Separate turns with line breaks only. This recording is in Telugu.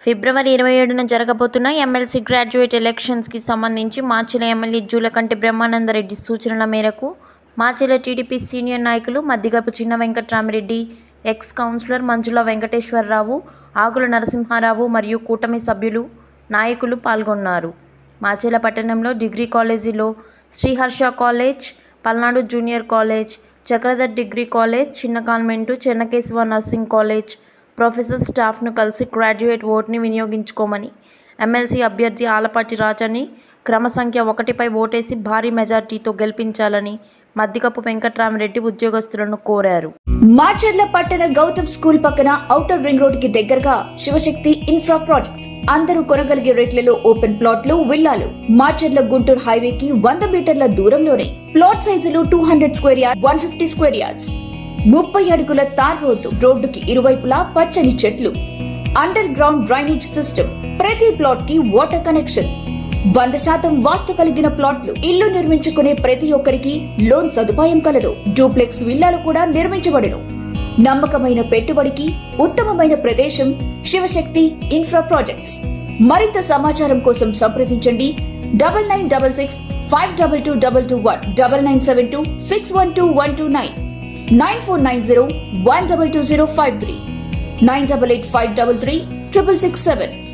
ఫిబ్రవరి ఇరవై ఏడున జరగబోతున్న ఎమ్మెల్సీ గ్రాడ్యుయేట్ ఎలక్షన్స్కి సంబంధించి మాచిల ఎమ్మెల్యే జూలకంటి బ్రహ్మానందరెడ్డి సూచనల మేరకు మాచిల టీడీపీ సీనియర్ నాయకులు మద్దిగపు చిన్న వెంకట్రామిరెడ్డి ఎక్స్ కౌన్సిలర్ మంజుల వెంకటేశ్వరరావు ఆకుల నరసింహారావు మరియు కూటమి సభ్యులు నాయకులు పాల్గొన్నారు. మాచేల పట్టణంలో డిగ్రీ కాలేజీలో Sriharsha college Palnadu junior college Chakradhar degree college Chinna convent Chennakesava nursing college professor స్టాఫ్ను కలిసి గ్రాడ్యుయేట్ ఓట్ని వినియోగించుకోమని. ఎమ్మెల్సీ అభ్యర్థి ఆలపాటి రాజాని క్రమ సంఖ్య ఒకటిపై ఓటేసి భారీ మెజార్టీతో గెలిపించాలని మద్దికప్పు వెంకట్రామరెడ్డి ఉద్యోగస్తులను కోరారు.
మార్చర్ల పట్టణ గౌతమ్ స్కూల్ పక్కన ఔటర్ రింగ్ రోడ్కి దగ్గరగా శివశక్తి ఇన్ఫ్రా ప్రాజెక్ట్. అందరూ కొనగలిగే రేట్లలో ఓపెన్ ప్లాట్లు విల్లాలు. మార్చర్ల గుంటూరు హైవే కి వంద మీటర్ల దూరంలోనే. ప్లాట్ సైజులు two hundred square yard one fifty square yards. ముప్పై అడుగుల తార్ రోడ్డు రోడ్డుకి ఇరువైపులా పచ్చని చెట్లు. అండర్ గ్రౌండ్ డ్రైనేజ్ సిస్టమ్ ప్రతి ప్లాట్కి వాటర్ కనెక్షన్ వంద శాతం వాస్తు కలిగిన ప్లాట్లు ఇల్లు నిర్మించుకునే ప్రతి ఒక్కరికి లోన్ సదుపాయం కలదు. డూప్లెక్స్ విల్లాలు కూడా నిర్మించబడను. నమ్మకమైన పెట్టుబడికి ఉత్తమమైన ప్రదేశం శివశక్తి ఇన్ఫ్రా ప్రాజెక్ట్స్ మరింత సమాచారం కోసం సంప్రదించండి. Double nine double six five double two double two one double nine seven two six one two one two nine 9490 12253 988533